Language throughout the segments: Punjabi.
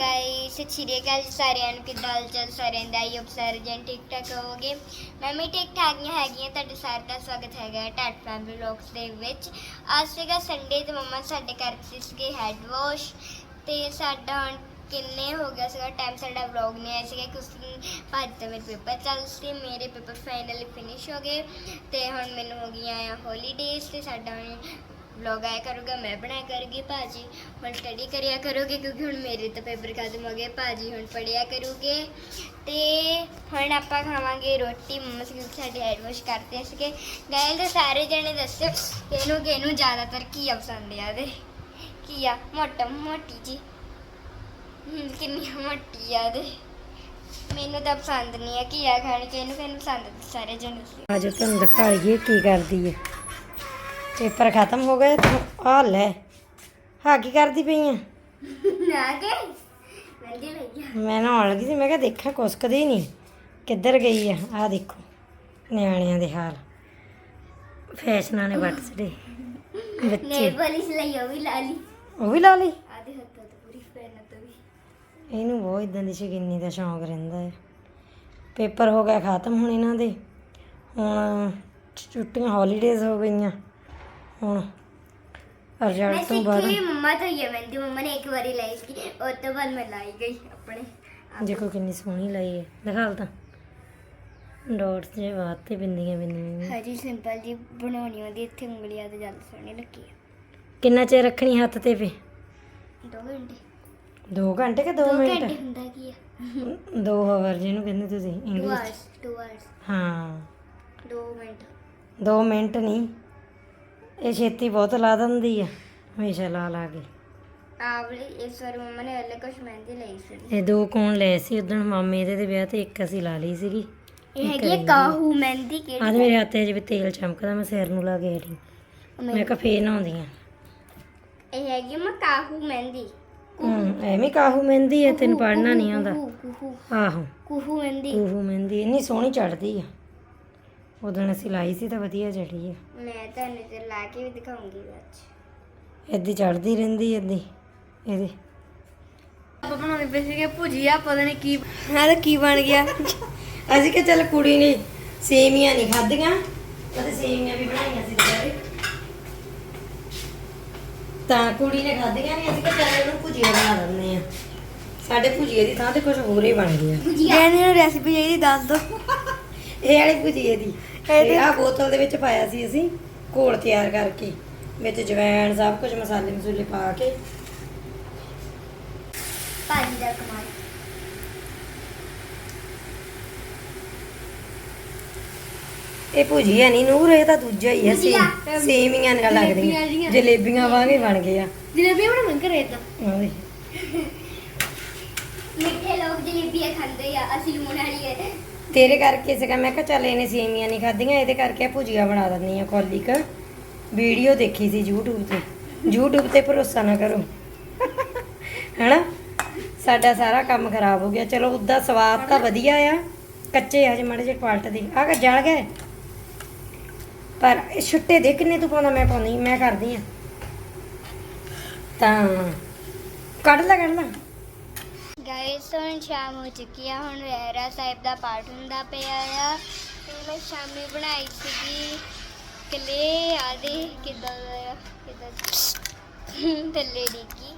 ਗਾਇਸ ਸ੍ਰੀ ਅਕਾਲ ਸਾਰਿਆਂ ਨੂੰ ਕਿੱਦਾਂ ਹਾਲ ਚਾਲ ਸਾਰਿਆਂ ਦਾ? ਆਈ ਹੋਪ ਸਾਰੇ ਜਣ ਠੀਕ ਠਾਕ ਹੋਵੋਗੇ। ਮੈਂ ਵੀ ਠੀਕ ਠਾਕ ਹੀ ਹੈਗੀ ਹਾਂ। ਤੁਹਾਡੇ ਸਾਰਿਆਂ ਦਾ ਸਵਾਗਤ ਹੈਗਾ ਟੈਟ ਫੈਮਿਲੀ ਵਲੌਗਸ ਦੇ ਵਿੱਚ। ਅੱਜ ਸੀਗਾ ਸੰਡੇ ਤੇ ਮੰਮਾ ਸਾਡੇ ਘਰ ਚ ਸੀਗੇ ਹੈਡ ਵਾਸ਼ ਤੇ ਸਾਡਾ ਹੁਣ ਕਿੰਨੇ ਹੋ ਗਿਆ ਸੀਗਾ ਟਾਈਮ ਸਾਡਾ ਵਲੌਗ ਨਹੀਂ ਆਇਆ ਸੀਗਾ ਕਿਉਂਕਿ ਭੱਜ ਦਾ ਮੇਰੇ ਪੇਪਰ ਚੱਲ ਸੀ, ਮੇਰੇ ਪੇਪਰ ਫਾਈਨਲੀ ਫਿਨਿਸ਼ ਹੋ ਗਏ ਤੇ ਹੁਣ ਮੈਨੂੰ ਹੋ ਗਈਆਂ ਆ ਹੌਲੀਡੇਜ਼ ਤੇ ਸਾਡਾ ਹੁਣ ਵਲੌਗ ਆਇਆ ਕਰੂਗਾ, ਮੈਂ ਬਣਾਇਆ ਕਰੂਗੀ ਭਾਜੀ। ਹੁਣ ਸਟੱਡੀ ਕਰਿਆ ਕਰੋਗੇ ਕਿਉਂਕਿ ਹੁਣ ਮੇਰੇ ਤਾਂ ਪੇਪਰ ਖਤਮ ਹੋ ਗਏ, ਭਾਜੀ ਹੁਣ ਪੜਿਆ ਕਰੂਗੇ। ਤੇ ਹੁਣ ਆਪਾਂ ਖਾਵਾਂਗੇ ਰੋਟੀ, ਮੰਮਾ ਸੀ ਸਾਡੇ ਹੈਡ ਵਾਸ਼ ਕਰਦੇ ਸੀਗੇ। ਗਾਇਲ ਤੇ ਸਾਰੇ ਜਣੇ ਦੱਸਿਓ, ਇਹਨੂੰ ਕਿ ਇਹਨੂੰ ਜ਼ਿਆਦਾਤਰ ਕੀ ਪਸੰਦ ਆ ਦੇ ਕੀ ਆ? ਮੋਟਾ, ਮੋਟੀ ਜੀ। ਕਿੰਨੀ ਮੋਟੀ ਆ ਦੇ ਮੈਨੂੰ ਤਾਂ ਪਸੰਦ ਨਹੀਂ ਆ ਕੀ ਆ ਖਾਣੀ ਕਿ ਇਹਨੂੰ ਕਿਹਨੂੰ ਪਸੰਦ ਸਾਰੇ ਜਣੇ ਦੱਸਿਓ। ਤੁਹਾਨੂੰ ਦਿਖਾਈਏ ਕੀ ਕਰਦੀ ਹੈ ਪੇਪਰ ਖਤਮ ਹੋ ਗਏ ਤੂੰ ਆ ਲੈ। ਹਾਂ ਕੀ ਕਰਦੀ ਪਈ ਆ? ਨਾ ਕੇ। ਵੰਦੇ ਭਈਆ ਮੈਂ ਨਹਾਉਣ ਲੱਗੀ ਸੀ ਮੈਂ ਕਿਹਾ ਦੇਖਾਂ ਕੁਸਕਦੀ ਹੀ ਨਹੀਂ। ਕਿੱਧਰ ਗਈ ਆ? ਆ ਦੇਖੋ ਨਿਆਣਿਆਂ ਦੇ ਹਾਲ। ਫੈਸ਼ਨਾਂ ਨੇ ਵੱਟ ਛੜੇ ਨੇ ਬੱਚੇ ਪੁਲਿਸ ਲਈ ਉਹ ਵੀ ਲਾ ਲਈ। ਉਹ ਵੀ ਲਾ ਲਈ? ਆਦੇ ਹੱਥਾਂ ਤੋਂ ਪੂਰੀ ਪੈਨ ਤੋਂ ਵੀ। ਇਹਨੂੰ ਬਹੁਤ ਇਦਾਂ ਦੀ ਸ਼ਕੀਨੀ ਦਾ ਸ਼ੌਂਕ ਰਹਿੰਦਾ ਹੈ ਪੇਪਰ ਹੋ ਗਿਆ ਖਤਮ ਹੁਣ ਇਹਨਾਂ ਦੇ। ਹੁਣ ਛੁੱਟੀਆਂ ਹੌਲੀਡੇਜ਼ ਹੋ ਗਈਆਂ। ਹੁਣ ਮੈਂ ਰਿਜ਼ਲਟ ਤੋਂ ਬਾਅਦ। ਸਿੱਖੀ ਮੰਮਾ ਤੋਂ ਹੀ ਹੈ ਮਹਿੰਦੀ ਮੰਮਾ ਨੇ ਇੱਕ ਵਾਰੀ ਲਾਈ ਸੀ। ਉਹ ਤੋਂ ਬਾਅਦ ਮੈਂ ਲਾਈ ਗਈ ਆਪਣੇ ਦੇਖੋ ਕਿੰਨੀ ਸੋਹਣੀ ਲਾਈ ਹੈ। ਦਿਖਾਲ ਤਾਂ। ਡਾਟਸ ਜੇ ਬਾਤ ਤੇ ਬਿੰਦੀਆਂ ਬਿੰਦੀਆਂ। ਹਜੀ ਸਿੰਪਲ ਜੀ ਬਣਾਉਣੀ ਹੁੰਦੀ ਇੱਥੇ ਉਂਗਲੀਆਂ ਤੇ ਜਲ ਸੋਹਣੀ ਲੱਗੀ ਕਿੰਨਾ ਚਿਰ ਰੱਖਣੀ ਹੱਥ ਤੇ ਫੇ? ਦੋ ਘੰਟੇ। 2 ਘੰਟੇ ਕਿ 2 ਦੋ ਮਿੰਟ? ਘੰਟੇ ਹੁੰਦਾ ਕੀ ਆ? 2 ਆਵਰ ਜਿਹਨੂੰ ਕਹਿੰਦੇ ਤੁਸੀਂ ਇੰਗਲਿਸ਼ ਆਵਰਸ ਟੂ ਆਵਰਸ ਹਾਂ। ਦੋ ਮਿੰਟ। 2 ਮਿੰਟ ਨਹੀਂ। ਇਹ ਛੇਤੀ ਬਹੁਤ ਲਾ ਦਿੰਦੀ ਆ ਹਮੇਸ਼ਾ ਲਾ ਲਾ ਕੇ। ਆਵਲੀ ਇਸ ਵਾਰ ਮੰਮਾ ਨੇ ਅਲੱਗ ਕੁਛ ਮਹਿੰਦੀ ਲਈ ਸੀ। ਇਹ ਦੋ ਕੋਣ ਲਏ ਸੀ ਉਦੋਂ ਮਾਮੇ ਦੇ ਦੇ ਵਿਆਹ ਤੇ ਇੱਕ ਅਸੀਂ ਲਾ ਲਈ ਸੀਗੀ। ਇਹ ਹੈਗੀ ਹੈ ਕਾਹੂ ਮਹਿੰਦੀ ਅੱਜ ਕਿਹੜੀ ਮੇਰੇ ਹੱਥੇ ਜਿਵੇਂ ਤੇਲ ਚਮਕਦਾ ਮੈਂ ਸਿਰ ਨੂੰ ਲਾ ਕੇ ਹਟੀ। ਮੈਂ ਕਿਹਾ ਫੇਰ ਨਹਾਉਂਦੀ ਆ ਇਹ ਹੈਗੀ ਮੈਂ ਕਾਹੂ ਮਹਿੰਦੀ। ਹੂੰ ਐਵੇਂ ਕਾਹੂ ਮਹਿੰਦੀ ਆ ਤੈਨੂੰ ਪੜਨਾ ਨਹੀਂ ਆਉਂਦਾ। ਕੁਹੂ। ਆਹੋ। ਕੁਹੂ ਮਹਿੰਦੀ। ਕੂਹੂ ਮਹਿੰਦੀ ਇੰਨੀ ਸੋਹਣੀ ਚੜਦੀ ਆ। ਉਦੋਂ ਅਸੀਂ ਲਾਈ ਸੀ ਤਾਂ ਵਧੀਆ ਚੜੀ ਆ। ਮੈਂ ਤੁਹਾਨੂੰ ਤੇ ਲਾ ਕੇ ਵੀ ਦਿਖਾਉਂਗੀ ਬਾਅਦ ਏਦੀ ਚੜਦੀ ਰਹਿੰਦੀ ਏਦੀ ਇਹਦੇ। ਆਪਾਂ ਬਣਾਉਣੇ ਪਏ ਸੀਗੇ ਭੁਜੀਆ ਪਤਾ ਨਹੀਂ ਕੀ ਹਾਂ ਤਾਂ ਕੀ ਬਣ ਗਿਆ। ਅਸੀਂ ਕਿ ਚੱਲ ਕੁੜੀ ਨੇ ਸੇਮੀਆਂ ਨਹੀਂ ਖਾਧੀਆਂ ਤੇ ਸੇਮੀਆਂ ਵੀ ਬਣਾਈਆਂ ਸੀ ਦੁਪਹਿਰੇ ਤਾਂ ਕੁੜੀ ਨੇ ਖਾਧੀਆਂ ਨਹੀਂ ਅਸੀਂ ਕਿ ਚੱਲ ਇਹਨੂੰ ਭੁਜੀਆ ਬਣਾ ਦਿੰਦੇ ਆ ਸਾਡੇ ਭੁਜੀਏ ਦੀ ਥਾਂ ਤੇ ਕੁਝ ਹੋਰ ਹੀ ਬਣ ਗਿਆ। ਇਹਨੇ ਨੂੰ ਰੈਸਿਪੀ ਚਾਹੀਦੀ ਦੱਸ ਦੋ। ਇਹ ਵਾਲੀ ਭੁਜੀਏ ਦੀ। ਇਹ ਆ ਬੋਤਲ ਦੇ ਵਿੱਚ ਪਾਇਆ ਸੀ ਅਸੀਂ ਘੋਲ ਤਿਆਰ ਕਰਕੇ। ਵਿੱਚ ਜਵੈਣ ਸਭ ਕੁਝ ਮਸਾਲੇ ਮਸੂਲੇ ਪਾ ਕੇ। ਭਾਜੀ ਦਾ ਕਮਾਲ। ਇਹ ਭੁਜੀਆ ਨਹੀਂ ਨੂਰ ਇਹ ਤਾਂ ਦੂਜਾ ਹੀ ਆ ਸੇ ਭੁਜੀਆ। ਸੇਮੀਆਂ ਨਾਲ ਜਲੇਬੀਆਂ ਲੱਗਦੀਆਂ। ਜਲੇਬੀਆਂ ਵਾਂਗੇ ਬਣ ਗਏ ਆ ਜਲੇਬੀ ਬਣਾ ਇਦਾਂ ਆਹ ਦੇਖ। ਮਿੱਠੇ ਲੋਕ ਜਲੇਬੀਆਂ ਖਾਂਦੇ ਆ ਅਸੀਂ ਲੂਣ ਵਾਲੀ ਹੈ। ਤੇਰੇ ਕਰਕੇ ਸੀਗਾ, ਮੈਂ ਕਿਹਾ ਚੱਲ ਇਹਨੇ ਸੇਮੀਆਂ ਨਹੀਂ ਖਾਧੀਆਂ, ਇਹਦੇ ਕਰਕੇ ਭੁਜੀਆ ਬਣਾ ਦਿੰਦੀ ਆ ਕੌਲੀ ਕ। ਵੀਡੀਓ ਦੇਖੀ ਸੀ YouTube ਤੇ। YouTube ਤੇ ਭਰੋਸਾ ਨਾ ਕਰੋ। ਹੈਨਾ? ਸਾਡਾ ਸਾਰਾ ਕੰਮ ਖਰਾਬ ਹੋ ਗਿਆ। ਚਲੋ ਉਦਾਂ ਸਵਾਦ ਤਾਂ ਵਧੀਆ ਆ। ਕੱਚੇ ਹਜੇ, ਮਾੜੇ ਜਿਹੇ ਪਲਟਦੇ ਆ ਕੇ ਜਲ ਗਏ ਪਰ ਇਹ ਛੁੱਟੇ ਦੇ ਕਿੰਨੇ ਤੂੰ ਪਾਉਂਦਾ, ਮੈਂ ਪਾਉਂਦੀ, ਮੈਂ ਕਰਦੀ ਆ ਤਾਂ, ਕੱਢ ਲੈ ਕੱਢ ਲੈ। ਗਾਇਸ ਹੁਣ ਸ਼ਾਮ ਹੋ ਚੁੱਕੀ ਆ, ਹੁਣ ਰਹਿਰਾ ਸਾਹਿਬ ਦਾ ਪਾਠ ਹੁੰਦਾ ਪਿਆ ਆ। ਤੇ ਮੈਂ ਸ਼ਾਮੀ ਬਣਾਈ ਸੀਗੀ ਕਲੇ, ਆਦੇ ਕਿਦਾਂ ਕਿਦਾਂ ਥੱਲੇ ਡਿੱਗੀ।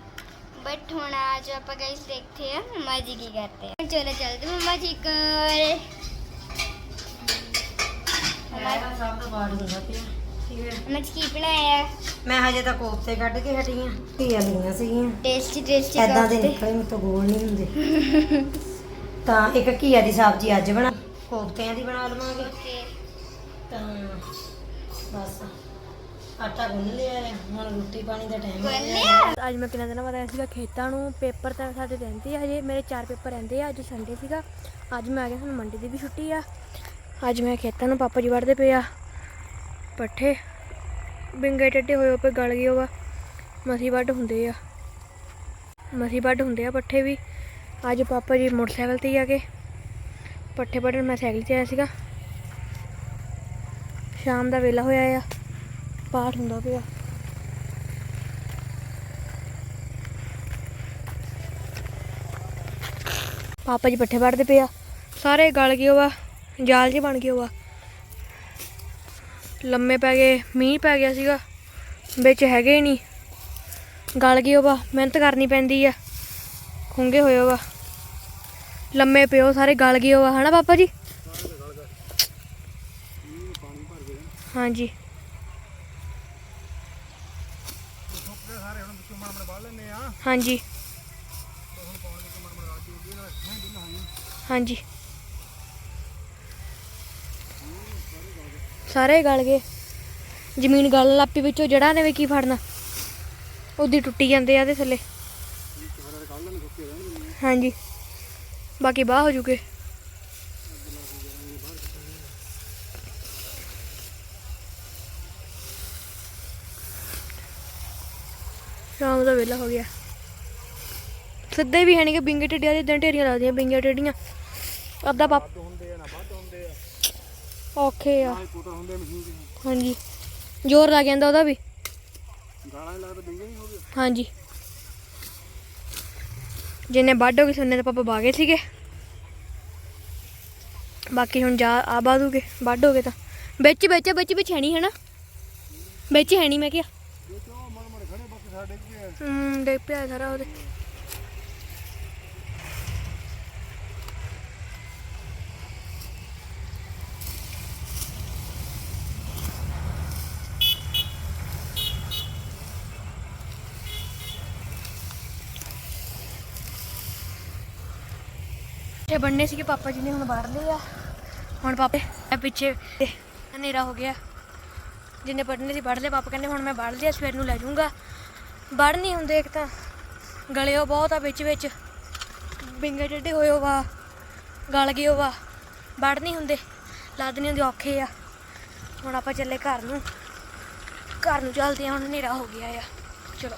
ਬਟ ਹੁਣ ਆ ਜੋ ਆਪਾਂ ਗਾਇਸ ਦੇਖਦੇ ਆ, ਮਮਾ ਜੀ ਕੀ ਕਰਦੇ ਆ। ਚਲੋ, ਚਲਦੇ ਮਮਾ ਜੀ ਕੋਲ ਮੈਂ ਸਭ ਤੋਂ ਬਾੜ ਹੁੰਦਾ ਪਿਆ। ਮੈਂ ਕੀ ਬਣਾਇਆ? ਮੈਂ ਹਜੇ ਤਾਂ ਕੋਫਤੇ ਕੱਢ ਕੇ ਹਟੀ ਆ। ਧੀਆਂ ਦੀਆਂ ਸੀਗੀਆਂ। ਟੇਸਟੀ ਟੇਸਟੀ ਐਦਾਂ ਦੇ ਨਿਕਲੇ ਮੈਨੂੰ ਤਾਂ ਗੋਲ ਨਹੀਂ ਹੁੰਦੇ। ਤਾਂ ਇੱਕ ਘੀਆ ਦੀ ਸਬਜ਼ੀ ਅੱਜ ਬਣਾ ਕੋਫਤਿਆਂ ਦੀ ਬਣਾ ਲਵਾਂਗੇ। ਅੱਜ ਮੈਂ ਕਿੰਨਾ ਦਿਨਾਂ ਬਾਅਦ ਆਇਆ ਸੀਗਾ ਖੇਤਾਂ ਨੂੰ। ਪੇਪਰ ਤਾਂ ਸਾਡੇ ਰਹਿੰਦੇ ਹਜੇ। ਮੇਰੇ ਚਾਰ ਪੇਪਰ ਰਹਿੰਦੇ ਆ ਅੱਜ ਸੰਡੇ ਸੀਗਾ। ਅੱਜ ਮੈਂ ਆ ਗਿਆ ਹੁਣ ਮੰਡੇ ਦੀ ਵੀ ਛੁੱਟੀ ਆ। ਅੱਜ ਮੈਂ ਖੇਤਾਂ ਨੂੰ ਪਾਪਾ ਜੀ ਵੜਦੇ ਪਿਆ ਪੱਠੇ। ਬਿੰਗੇ ਟੱਡੇ ਹੋਏ ਉੱਪਰ ਗਲ ਗਏ ਵਾ ਮਸੀ ਵੱਢ ਹੁੰਦੇ ਆ। ਮਸੀ ਵੱਢ ਹੁੰਦੇ ਆ ਪੱਠੇ ਵੀ। ਅੱਜ ਪਾਪਾ ਜੀ ਮੋਟਰਸਾਈਕਲ ਤੇ ਹੀ ਆ ਕੇ ਪੱਠੇ ਵੱਢਣ ਮੈਂ ਸਾਈਕਲ ਤੇ ਆਇਆ ਸੀਗਾ। ਸ਼ਾਮ ਦਾ ਵੇਲਾ ਹੋਇਆ ਆ। ਪਾਠ ਹੁੰਦਾ ਪਿਆ। ਪਾਪਾ ਜੀ ਪੱਠੇ ਵੱਢਦੇ ਪਏ ਆ। ਸਾਰੇ ਗਲ ਗਏ ਵਾ ਜਾਲ ਜਿਹੇ ਬਣ ਗਏ ਵਾ ਲੰਮੇ ਪੈ ਗਏ, ਮੀਂਹ ਪੈ ਗਿਆ ਸੀਗਾ, ਵਿੱਚ ਹੈਗੇ ਹੀ ਨਹੀਂ। ਗਲ ਗਏ ਵਾ ਮਿਹਨਤ ਕਰਨੀ ਪੈਂਦੀ ਆ। ਖੁੰਗੇ ਹੋਏ ਵਾ ਲੰਮੇ ਪਿਓ ਸਾਰੇ ਗਲ ਗਏ ਵਾ ਹਨਾ ਪਾਪਾ ਜੀ? ਹਾਂਜੀ। ਹਾਂਜੀ। ਹਾਂਜੀ। ਸਾਰੇ ਗਲ ਗਏ। ਜ਼ਮੀਨ ਗਲ ਲੱਪੀ ਵਿੱਚੋਂ ਜੜਾਂ ਨੇ ਵੀ ਕੀ ਫੜਨਾ। ਉਹਦੀ ਟੁੱਟੀ ਜਾਂਦੇ ਆ ਦੇ ਥੱਲੇ। ਹਾਂਜੀ। ਬਾਕੀ ਬਾਹ ਹੋ ਜੂਗੇ। ਸ਼ਾਮ ਦਾ ਵੇਲਾ ਹੋ ਗਿਆ। ਸਿੱਧੇ ਵੀ ਹੈ ਨਹੀਂ ਕਿ ਬਿੰਗੇ ਟੇਡੀਆਂ ਦੇ ਦਿਨ ਢੇਰੀਆਂ ਲੱਗਦੀਆਂ, ਬਿੰਗੀਆਂ ਟੇਡੀਆਂ ਅੱਧਾ ਪਾਪ ਹੁੰਦੇ ਆ ਨਾ ਵੱਧ ਹੁੰਦੇ ਆ ਔਖੇ ਆ। ਹੁੰਦੇ ਮਸ਼ੀਨ ਦੇ ਹਾਂਜੀ। ਜ਼ੋਰ ਲੱਗ ਜਾਂਦਾ ਉਹਦਾ ਵੀ। ਗਾਲਾਂ ਲੱਗਦਾ ਡਿੰਗੇ ਨਹੀਂ ਹੋ ਗਏ ਹਾਂਜੀ। ਜਿੰਨੇ ਵੱਢ ਹੋ ਗਏ ਸੁਣਨੇ ਤੇ ਪਾਪਾ ਬਾਗੇ ਸੀਗੇ। ਬਾਕੀ ਹੁਣ ਜਾ ਆ ਬਾਦੂਗੇ ਵੱਢ ਹੋ ਗਏ ਤਾਂ। ਵਿੱਚ ਵਿੱਚ ਵਿੱਚ ਵਿੱਚ ਹੈ ਨਹੀਂ ਹੈ ਨਾ ਵਿੱਚ ਹੈ ਨਹੀਂ ਮੈਂ ਕਿਹਾ। ਜੋ ਚੋ ਮਨ ਮਨ ਖੜੇ ਬਾਕੀ ਸਾਡੇ ਕੀ ਹੂੰ? ਦੇਖ ਪਿਆ ਸਾਰਾ ਉਹਦੇ। ਇਹ ਬੰਨੇ ਸੀਗੇ, ਪਾਪਾ ਜੀ ਨੇ ਹੁਣ ਬਾਹਰ ਲਏ ਆ। ਹੁਣ ਪਾਪੇ ਇਹ ਪਿੱਛੇ ਹਨੇਰਾ ਹੋ ਗਿਆ। ਜਿੰਨੇ ਪੜਨੇ ਸੀ ਪੜ੍ਹ ਲਏ, ਪਾਪਾ ਕਹਿੰਦੇ ਹੁਣ ਮੈਂ ਪੜ੍ਹ ਲਿਆ, ਸਵੇਰ ਨੂੰ ਲੈ ਜਾਊਂਗਾ। ਵੜ ਨਹੀਂ ਹੁੰਦੇ ਇੱਕ ਤਾਂ ਗਲਿਓ ਬਹੁਤ ਆ ਵਿੱਚ ਵਿੱਚ। ਬਿੰਗੇ ਟੇਢੇ ਹੋਇਓ ਵਾ, ਗਲ ਗਿਓ ਵਾ। ਵੜ ਨਹੀਂ ਹੁੰਦੇ ਲੱਦ ਨਹੀਂ ਹੁੰਦੇ ਔਖੇ ਆ। ਹੁਣ ਆਪਾਂ ਚੱਲੇ ਘਰ ਨੂੰ। ਘਰ ਨੂੰ ਚੱਲਦੇ ਆ, ਹੁਣ ਹਨੇਰਾ ਹੋ ਗਿਆ ਆ। ਚਲੋ।